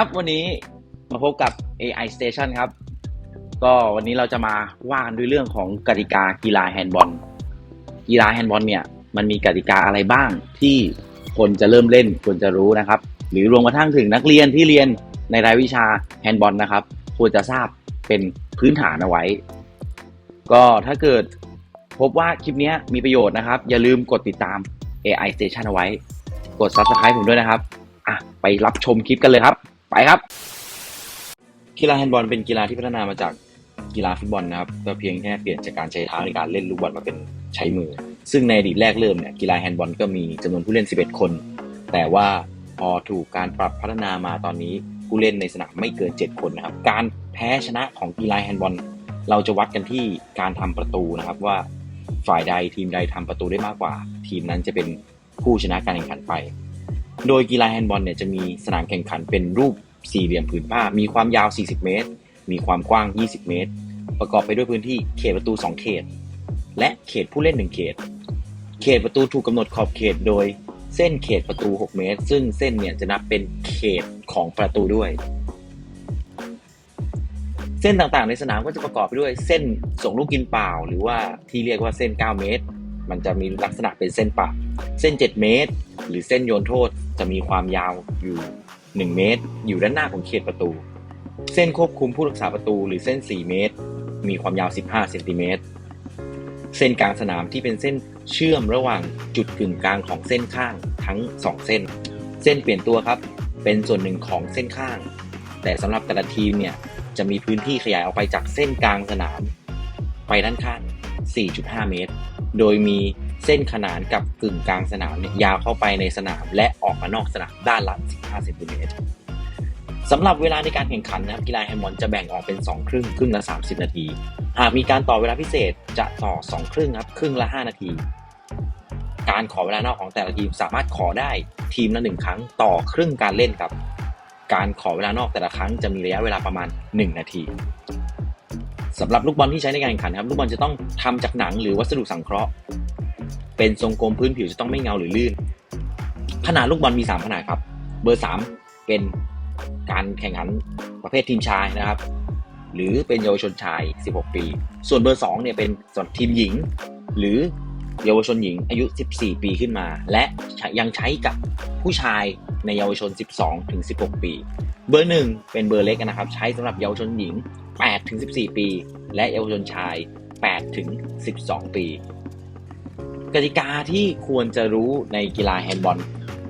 ครับ วันนี้มาพบกับ AI Station ครับ ก็วันนี้เราจะมาว่ากันด้วยเรื่องของกติกากีฬาแฮนด์บอลกีฬาแฮนด์บอลเนี่ยมันมีกติกาอะไรบ้างที่คนจะเริ่มเล่นควรจะรู้นะครับ หรือรวมกระทั่งถึงนักเรียนที่เรียนในรายวิชาแฮนด์บอลนะครับ ควรจะทราบเป็นพื้นฐานเอาไว้ ก็ถ้าเกิดพบว่าคลิปนี้มีประโยชน์นะครับ อย่าลืมกดติดตาม AI Station เอาไว้ กด Subscribe ผมด้วยนะครับ อะ ไปรับชมคลิปกันเลยครับ ไปครับกีฬาแฮนด์บอลเป็นกีฬาที่พัฒนามาจากกีฬาฟุตบอลนะครับก็เพียงแค่เปลี่ยนจากการใช้เท้าในการเล่นลูกบอลมาเป็นใช้มือ ซึ่งในอดีตแรกเริ่มเนี่ยกีฬาแฮนด์บอลก็มีจำนวนผู้เล่น 11 คน แต่ว่าพอถูกการปรับพัฒนามาตอนนี้ผู้เล่นในสนามไม่เกิน 7 คนนะครับ การแพ้ชนะของกีฬาแฮนด์บอล เราจะวัดกันที่การทำประตูนะครับว่าฝ่ายใดทีมใดทำประตูได้มากกว่า ทีมนั้นจะเป็นผู้ชนะการแข่งขันไป โดยกีฬาแฮนด์บอลเนี่ยจะมีสนามแข่งขันเป็นรูปสี่เหลี่ยมผืนผ้า มีความยาว 40 เมตร มีความกว้าง 20 เมตร ประกอบไปด้วยพื้นที่เขตประตู 2 เขต และเขตผู้เล่น 1 เขต เขตประตูถูกกำหนดขอบเขตโดยเส้นเขตประตู 6 เมตร ซึ่งเส้นเนี่ยจะนับเป็นเขตของประตูด้วย เส้นต่างๆ ในสนามก็จะประกอบไปด้วยเส้นส่งลูกกินเปล่า หรือว่าที่เรียกว่าเส้น 9 เมตร มันจะมีลักษณะเป็นเส้นปะเส้น 7 เมตร หรือเส้นโยนโทษจะมีความยาวอยู่ 1 เมตร อยู่ด้านหน้าของเขตประตู เส้นควบคุมผู้รักษาประตูหรือเส้น 4 เมตร มีความยาว 15เซนติเมตรเส้นกลางสนามที่เป็นเส้นเชื่อมระหว่างจุดกึ่งกลางของเส้นข้างทั้ง 2 เส้น เส้นเปลี่ยนตัวครับ เป็นส่วนหนึ่งของเส้นข้าง แต่สำหรับแต่ละทีมเนี่ยจะมีพื้นที่ขยายออกไปจากเส้นกลางสนาม ไปด้านข้าง 4.5 เมตร โดยมี เส้นขนานกับกึ่งกลางสนามเนี่ยยาวเข้าไปในสนามและออกมานอกสนามด้านละ 15เซนติเมตรสำหรับเวลาในการแข่งขันนะครับกีฬาแฮนด์บอลจะแบ่งออกเป็น 2 ครึ่งครึ่งละ 30 นาที หากมีการต่อเวลาพิเศษจะต่อ 2 ครึ่งครับครึ่งละ 5 นาที การขอเวลานอกของแต่ละทีมสามารถขอได้ทีมละ 1 ครั้งต่อครึ่งการเล่นครับ การขอเวลานอกแต่ละครั้งจะมีระยะเวลาประมาณ 1 นาทีสำหรับลูกบอลที่ใช้ในการแข่งขันครับลูกบอลจะต้องทำจากหนังหรือวัสดุสังเคราะห์ เป็นทรงกลมพื้นผิวจะต้องไม่เงาหรือลื่น ขนาดลูกบอลมี 3 ขนาดครับ เบอร์ 3 เป็นการแข่งขันประเภททีมชายนะครับ หรือเป็นเยาวชนชาย 16 ปี ส่วนเบอร์ 2 เนี่ยเป็นสำหรับทีมหญิง หรือเยาวชนหญิงอายุ 14 ปีขึ้นมา และยังใช้กับผู้ชายในเยาวชน 12 ถึง 16 ปี เบอร์ 1 เป็นเบอร์เล็กนะครับ ใช้สำหรับเยาวชนหญิง 8 ถึง 14 ปี และเยาวชนชาย 8 ถึง 12 ปี ติกาที่ควรจะรู้ในกีฬาแฮนด์บอล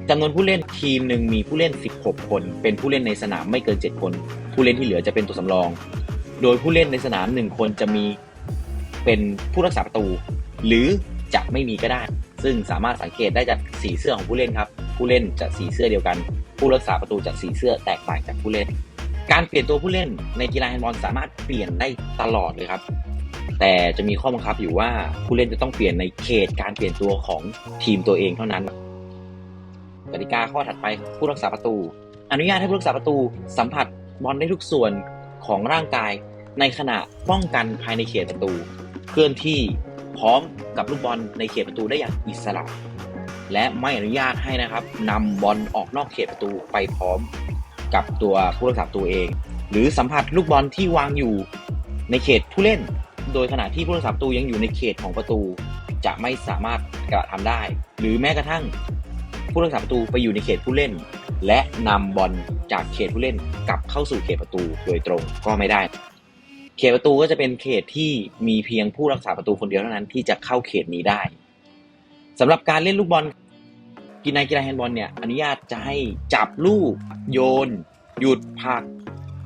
จำนวนผู้เล่นทีมหนึ่งมีผู้เล่น 16 คน เป็นผู้เล่นในสนามไม่เกิน 7 คน ผู้เล่นที่เหลือจะเป็นตัวสำรอง โดยผู้เล่นในสนาม 1 คนจะมีเป็นผู้รักษาประตู หรือจะไม่มีก็ได้ ซึ่งสามารถสังเกตได้จากสีเสื้อของผู้เล่นครับ ผู้เล่นจะสีเสื้อเดียวกัน ผู้รักษาประตูจะสีเสื้อแตกต่างจากผู้เล่น การเปลี่ยนตัวผู้เล่นในกีฬาแฮนด์บอลสามารถเปลี่ยนได้ตลอดเลยครับ แต่จะมีข้อบังคับอยู่ว่าผู้เล่นจะต้องเปลี่ยนในเขตการเปลี่ยนตัวของทีมตัวเองเท่านั้นกติกาข้อถัดไปผู้รักษาประตู อนุญาตให้ผู้รักษาประตูสัมผัสบอลได้ทุกส่วนของร่างกาย ในขณะป้องกันภายในเขตประตู เคลื่อนที่พร้อมกับลูกบอลในเขตประตูได้อย่างอิสระ และไม่อนุญาตให้นะครับนำบอลออกนอกเขตประตูไปพร้อมกับตัวผู้รักษาประตูเอง หรือสัมผัสลูกบอลที่วางอยู่ในเขตผู้เล่น โดยขณะที่ผู้รักษาประตูยังอยู่ในเขตของประตู จะไม่สามารถกระทำได้ หรือแม้กระทั่ง ผู้รักษาประตูไปอยู่ในเขตผู้เล่น และนำบอลจากเขตผู้เล่นกลับเข้าสู่เขตประตูโดยตรงก็ไม่ได้ เขตประตูก็จะเป็นเขตที่มีเพียงผู้รักษาประตูคนเดียวเท่านั้นที่จะเข้าเขตนี้ได้สำหรับการเล่นลูกบอลกีฬากีฬาแฮนด์บอลเนี่ยอนุญาตจะให้จับลูกโยน หยุดผัก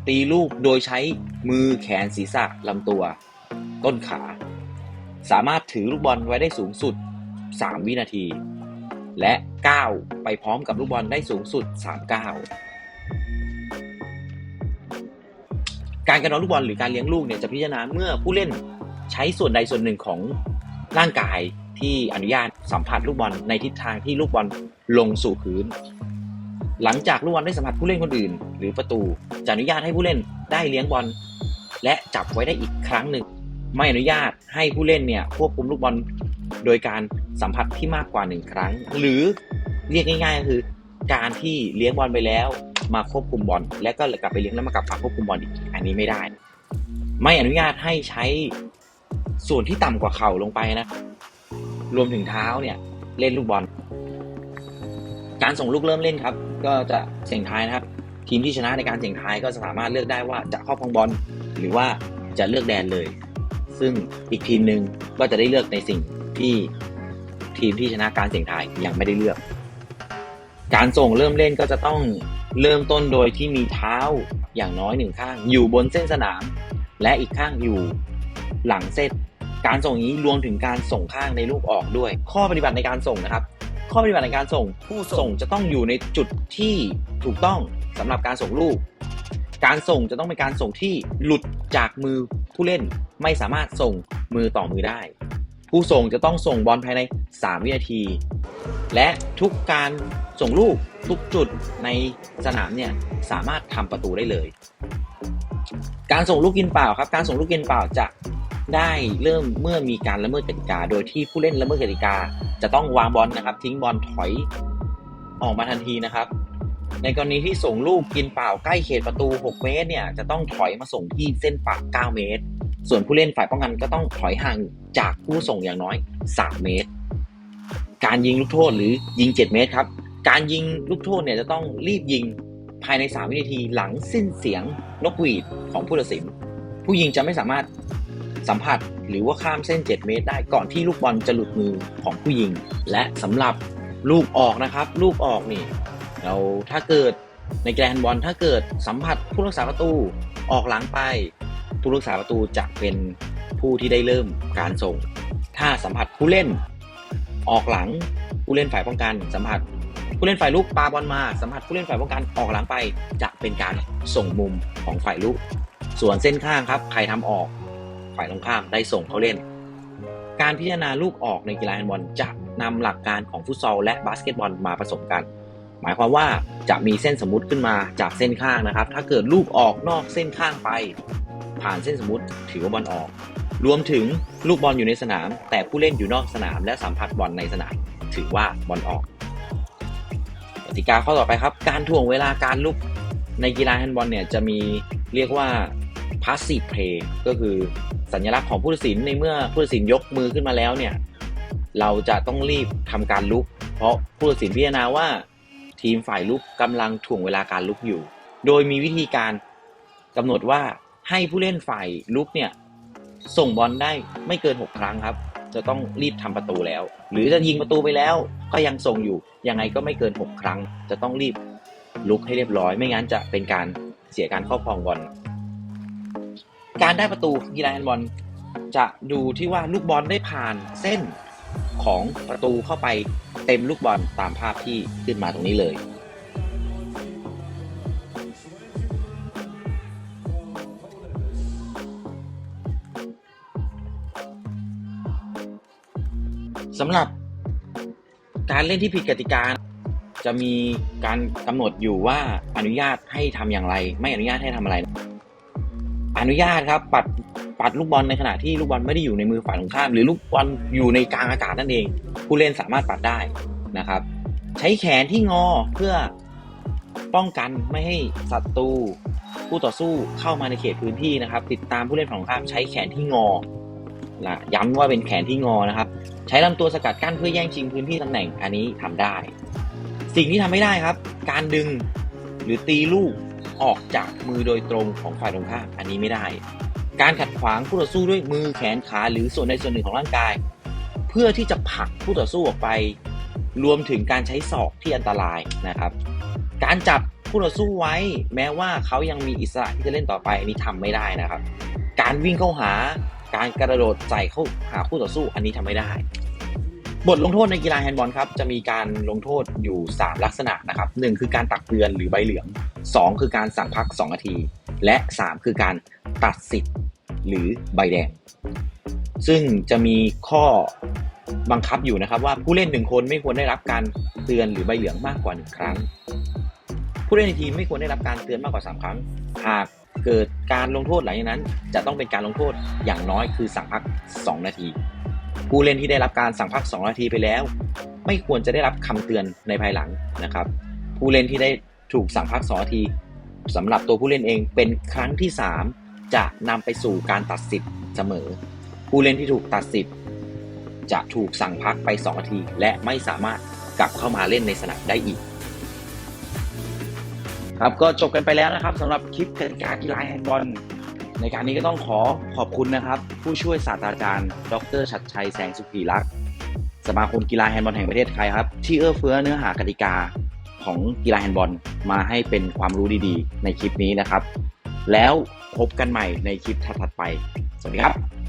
ตีลูกโดยใช้มือแขนศีรษะลำตัว ต้นขา สามารถถือลูกบอลไว้ได้สูงสุด 3 วินาที และก้าวไปพร้อมกับลูกบอลได้สูงสุด 3 ก้าว การกระโดดลูกบอลหรือการเลี้ยงลูกเนี่ยจะพิจารณาเมื่อผู้เล่นใช้ส่วนใดส่วนหนึ่งของร่างกายที่อนุญาตสัมผัสลูกบอลในทิศทางที่ลูกบอลลงสู่พื้น หลังจากลูกบอลได้สัมผัสผู้เล่นคนอื่น หรือประตูจะอนุญาตให้ผู้เล่นได้เลี้ยงบอลและจับไว้ได้อีกครั้งหนึ่ง ไม่อนุญาตให้ผู้เล่นเนี่ยควบคุมลูกบอลโดยการสัมผัสที่มากกว่าหนึ่งครั้ง หรือเรียกง่ายๆก็คือ การที่เลี้ยงบอลไปแล้วมาควบคุมบอลและก็กลับไปเลี้ยงแล้วมากลับมาควบคุมบอลอีกอันนี้ไม่ได้ ไม่อนุญาตให้ใช้ส่วนที่ต่ำกว่าเข่าลงไปนะ รวมถึงเท้าเนี่ยเล่นลูกบอล การส่งลูกเริ่มเล่นครับ ก็จะเสี่ยงทายนะครับ ทีมที่ชนะในการเสี่ยงทายก็สามารถเลือกได้ว่าจะครอบครองบอลหรือว่าจะเลือกแดนเลย ซึ่งอีกทีมหนึ่งก็จะได้เลือกในสิ่งที่ทีมที่ชนะการเสี่ยงทายยังไม่ได้เลือก การส่งเริ่มเล่นก็จะต้องเริ่มต้นโดยที่มีเท้าอย่างน้อยหนึ่งข้าง อยู่บนเส้นสนาม และอีกข้างอยู่หลังเส้นการส่งนี้รวมถึงการส่งข้างในลูกออกด้วย ข้อปฏิบัติในการส่งนะครับ ข้อปฏิบัติในการส่งผู้ส่งจะต้องอยู่ในจุดที่ถูกต้องสำหรับการส่งลูก การส่งจะต้องเป็นการส่งที่หลุดจากมือ ผู้เล่นไม่สามารถส่งมือต่อมือได้ ผู้ส่งจะต้องส่งบอลภายใน 3 วินาที และทุกการส่งลูกทุกจุดในสนามเนี่ยสามารถทำประตูได้เลย การส่งลูกกินเปล่าครับ การส่งลูกกินเปล่าจะได้เริ่มเมื่อมีการละเมิดกติกา โดยที่ผู้เล่นละเมิดกติกา จะต้องวางบอลนะครับ ทิ้งบอลถอยออกมาทันทีนะครับ ในกรณีที่ส่งลูกกินเปล่าใกล้เขตประตู 6 เมตรเนี่ยจะต้องถอยมาส่งที่เส้นปาก9 เมตร ส่วนผู้เล่นฝ่ายป้องกันก็ต้องถอยห่างจากผู้ส่งอย่างน้อย 3 เมตร การยิงลูกโทษหรือยิง 7 เมตรครับ การยิงลูกโทษเนี่ยจะต้องรีบยิงภายใน 3 วินาทีหลังสิ้นเสียงนกหวีดของผู้ตัดสิน ผู้ยิงจะไม่สามารถสัมผัสหรือว่าข้ามเส้น 7 เมตร ได้ก่อนที่ลูกบอลจะหลุดมือของผู้ยิง และสำหรับลูกออกนะครับ ลูกออกนี่ เราถ้าเกิดในแกรนบอลถ้าเกิดสัมผัสผู้รักษาประตูออกหลังไป ผู้รักษาประตูจะเป็นผู้ที่ได้เริ่มการส่ง ถ้าสัมผัสผู้เล่นออกหลังผู้เล่นฝ่ายป้องกัน สัมผัสผู้เล่นฝ่ายลุกปาบอลมา สัมผัสผู้เล่นฝ่ายป้องกันออกหลังไป จะเป็นการส่งมุมของฝ่ายลุกส่วนเส้นข้างครับ ใครทำออกฝ่ายตรงข้ามได้ส่งเขาเล่น การพิจารณาลูกออกในกีฬาแฮนด์บอลจะนำหลักการของฟุตซอลและบาสเกตบอลมาผสมกัน หมายความว่าจะมีเส้นสมมติขึ้นมาจากเส้นข้างนะครับ ถ้าเกิดลูกออกนอกเส้นข้างไป ผ่านเส้นสมมติถือว่าบอลออก รวมถึงลูกบอลอยู่ในสนาม แต่ผู้เล่นอยู่นอกสนาม และสัมผัสบอลในสนาม ถือว่าบอลออกกติกาข้อต่อไปครับ การถ่วงเวลาการลุกในกีฬาแฮนด์บอลเนี่ยจะมีเรียกว่า passive play ก็คือสัญลักษณ์ของผู้ตัดสินในเมื่อผู้ตัดสินยกมือขึ้นมาแล้วเนี่ยเราจะต้องรีบทำการลุก เพราะผู้ตัดสินพิจารณาว่า ทีมฝ่ายลุกกำลังถ่วงเวลาการลุกอยู่ โดยมีวิธีการกำหนดว่าให้ผู้เล่นฝ่ายลุกเนี่ยส่งบอลได้ไม่เกิน 6 ครั้งครับ จะต้องรีบทำประตูแล้ว หรือจะยิงประตูไปแล้ว ก็ยังส่งอยู่ ยังไงก็ไม่เกิน 6 ครั้ง จะต้องรีบลุกให้เรียบร้อย ไม่งั้นจะเป็นการเสียการครอบครองบอล การได้ประตูกีฬาแฮนด์บอลจะดูที่ว่าลูกบอลได้ผ่านเส้นของประตูเข้าไป เต็มลูกบอลตามภาพที่ขึ้นมาตรงนี้เลย สำหรับการเล่นที่ผิดกติกาจะมีการกำหนดอยู่ว่าอนุญาตให้ทำอย่างไร ไม่อนุญาตให้ทำอะไร อนุญาตครับปัด ปัดลูกบอลในขณะที่ลูกบอลไม่ได้อยู่ในมือฝ่ายตรงข้าม หรือลูกบอลอยู่ในกลางอากาศนั่นเอง ผู้เล่นสามารถปัดได้นะครับ ใช้แขนที่งอเพื่อป้องกันไม่ให้ศัตรูผู้ต่อสู้เข้ามาในเขตพื้นที่นะครับ ติดตามผู้เล่นฝั่งตรงข้ามใช้แขนที่งอนะย้ำว่าเป็นแขนที่งอนะครับ ใช้ลำตัวสกัดกั้นเพื่อแย่งชิงพื้นที่ตำแหน่งอันนี้ทำได้ สิ่งที่ทำไม่ได้ครับ การดึงหรือตีลูกออกจากมือโดยตรงของฝ่ายตรงข้ามอันนี้ไม่ได้ การขัดขวางผู้ต่อสู้ด้วยมือแขนขาหรือส่วนใดส่วนหนึ่งของร่างกาย เพื่อที่จะผลักผู้ต่อสู้ออกไป รวมถึงการใช้ศอกที่อันตรายนะครับ การจับผู้ต่อสู้ไว้ แม้ว่าเขายังมีอิสระที่จะเล่นต่อไปอันนี้ทำไม่ได้นะครับ การวิ่งเข้าหา การกระโดดใส่เข้าหาคู่ต่อสู้อันนี้ทำไม่ได้ บทลงโทษในกีฬาแฮนด์บอลครับจะมีการลงโทษอยู่ 3 ลักษณะนะครับ 1 คือการตักเตือนหรือใบเหลือง 2 คือการสั่งพัก 2 นาที และ 3 คือการตัดสิทธิ์หรือใบแดง ซึ่งจะมีข้อบังคับอยู่นะครับว่าผู้เล่นหนึ่งคนไม่ควรได้รับการเตือนหรือใบเหลืองมากกว่าหนึ่งครั้ง ผู้เล่นในทีมไม่ควรได้รับการเตือนมากกว่า 3 ครั้ง หากเกิดการลงโทษหลังจากนั้น จะต้องเป็นการลงโทษอย่างน้อยคือสั่งพัก 2 นาที ผู้เล่นที่ได้รับการสั่งพัก 2 นาทีไปแล้ว ไม่ควรจะได้รับคำเตือนในภายหลังนะครับ ผู้เล่นที่ได้ถูกสั่งพักสองนาที สำหรับตัวผู้เล่นเองเป็นครั้งที่ 3 จะนำไปสู่การตัดสิทธิ์เสมอ ผู้เล่นที่ถูกตัดสิทธิ์จะถูกสั่งพักไป 2 นาที และไม่สามารถกลับเข้ามาเล่นในสนามได้อีก ครับก็จบกันไปแล้วนะครับสำหรับคลิปกติกากีฬาแฮนด์บอลในการนี้ก็ต้องขอขอบคุณนะครับ ผู้ช่วยศาสตราจารย์ ดรชัดชัยแสงสุขีรักษ์สมาคมกีฬาแฮนด์บอลแห่งประเทศไทยครับ ที่เอื้อเฟื้อเนื้อหากติกา ของกีฬาแฮนด์บอลมาให้เป็นความรู้ดีๆ ในคลิปนี้นะครับ แล้วพบกันใหม่ในคลิปถัดๆไป สวัสดีครับ